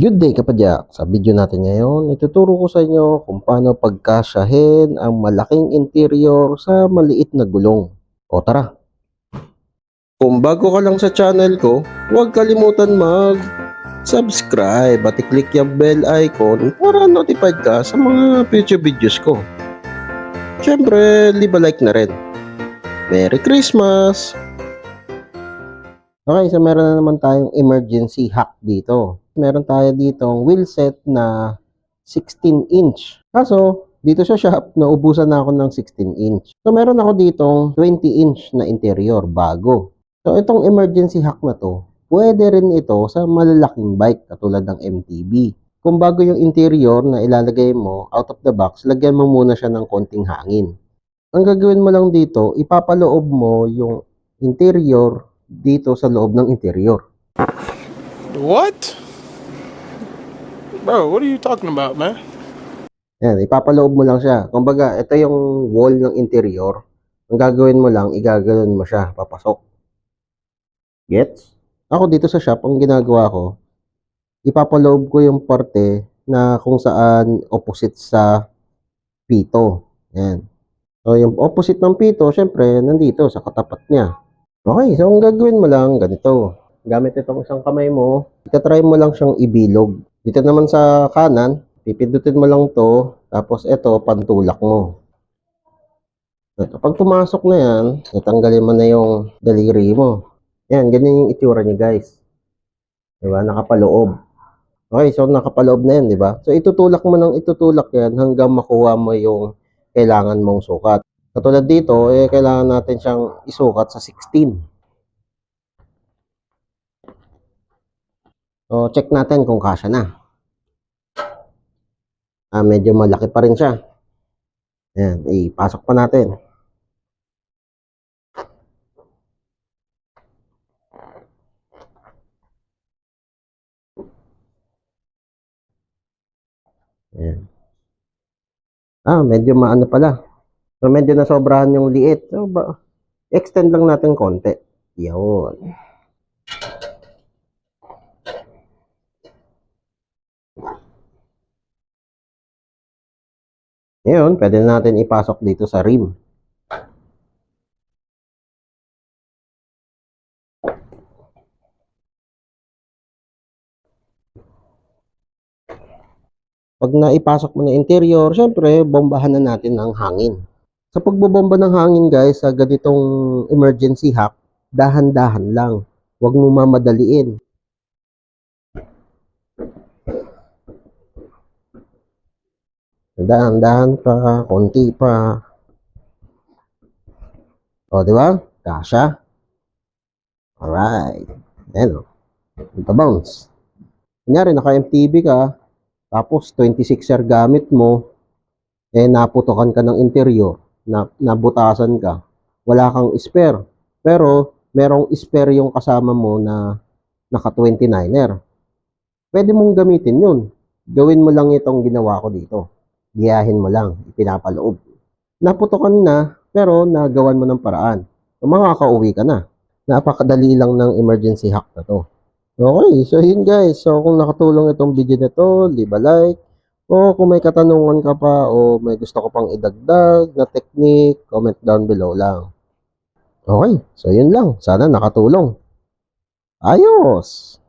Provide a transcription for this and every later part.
Good day kapadyak! Sa video natin ngayon, ituturo ko sa inyo kung paano pagkasyahin ang malaking interior sa maliit na gulong. O tara! Kung bago ka lang sa channel ko, huwag kalimutan mag subscribe at i-click yung bell icon para notified ka sa mga future videos ko. Siyempre, leave a like na rin. Merry Christmas! Okay, so meron na naman tayong emergency hack dito. Meron tayo ditong wheel set na 16 inch. Kaso, dito sa shop, naubusan na ako ng 16 inch. So, meron ako ditong 20 inch na interior, bago. So, itong emergency hack na to, pwede rin ito sa malalaking bike katulad ng MTB. Kung bago yung interior na ilalagay mo out of the box, lagyan mo muna siya ng konting hangin. Ang gagawin mo lang dito, ipapaloob mo yung interior dito sa loob ng interior. What? Bro, what are you talking about, man? Yan, ipapaloob mo lang siya. Kumbaga, ito yung wall ng interior. Ang gagawin mo lang, igaganon mo siya, papasok. Gets? Ako dito sa shop, ang ginagawa ko, ipapaloob ko yung parte na kung saan opposite sa pito. Yan. So, yung opposite ng pito, syempre, nandito sa katapat niya. Okay, so ang gagawin mo lang, ganito. Gamit itong isang kamay mo, itatry mo lang siyang ibilog. Dito naman sa kanan, pipindutin mo lang to, tapos ito, pantulak mo. So, kapag pumasok na yan, natanggalin mo na yung daliri mo. Yan, ganyan yung itsura niya, guys. Diba? Nakapaloob. Okay, so nakapaloob na yan, di ba? So, itutulak mo ng itutulak yan hanggang makuha mo yung kailangan mong sukat. Katulad dito, eh, kailangan natin siyang isukat sa 16. So, check natin kung kasya na. Ah, medyo malaki pa rin siya. Ayan, ipasok pa natin. Ayan. Ah, medyo maano pala. So, medyo nasobrahan yung liit. So, ba, extend lang natin konti. Yun. Ngayon, pwede na natin ipasok dito sa rim. Pag naipasok mo na interior, syempre, bombahan na natin ng hangin. Sa pagbobomba ng hangin, guys, sa ganitong emergency hack, dahan-dahan lang. Huwag mo mamadaliin. Dahan-dahan pa, konti pa. O, di ba? Kasha. Alright. Ayan o. Ito bounce. Kunyari, naka-MTB ka, tapos 26er gamit mo, eh naputokan ka ng interior, na, nabutasan ka, wala kang spare. Pero, merong spare yung kasama mo na naka 29er. Pwede mong gamitin yun. Gawin mo lang itong ginawa ko dito. Giyahin mo lang, ipinapaloob. Naputokan na, pero nagawan mo ng paraan. So, makakauwi ka na. Napakadali lang ng emergency hack na to. Okay, so yun guys. So kung nakatulong itong video na to, leave a like. O kung may katanungan ka pa o may gusto ko pang idagdag na technique, comment down below lang. Okay, so yun lang. Sana nakatulong. Ayos!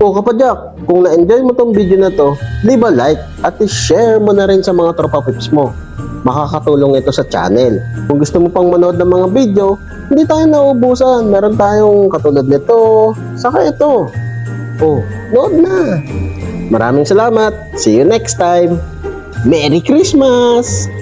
O kapadyak, kung na-enjoy mo tong video na to, leave a like at i-share mo na rin sa mga tropa pips mo. Makakatulong ito sa channel. Kung gusto mo pang manood ng mga video, hindi tayo naubusan. Meron tayong katulad nito, saka ito. Oh, nood na. Maraming salamat. See you next time. Merry Christmas!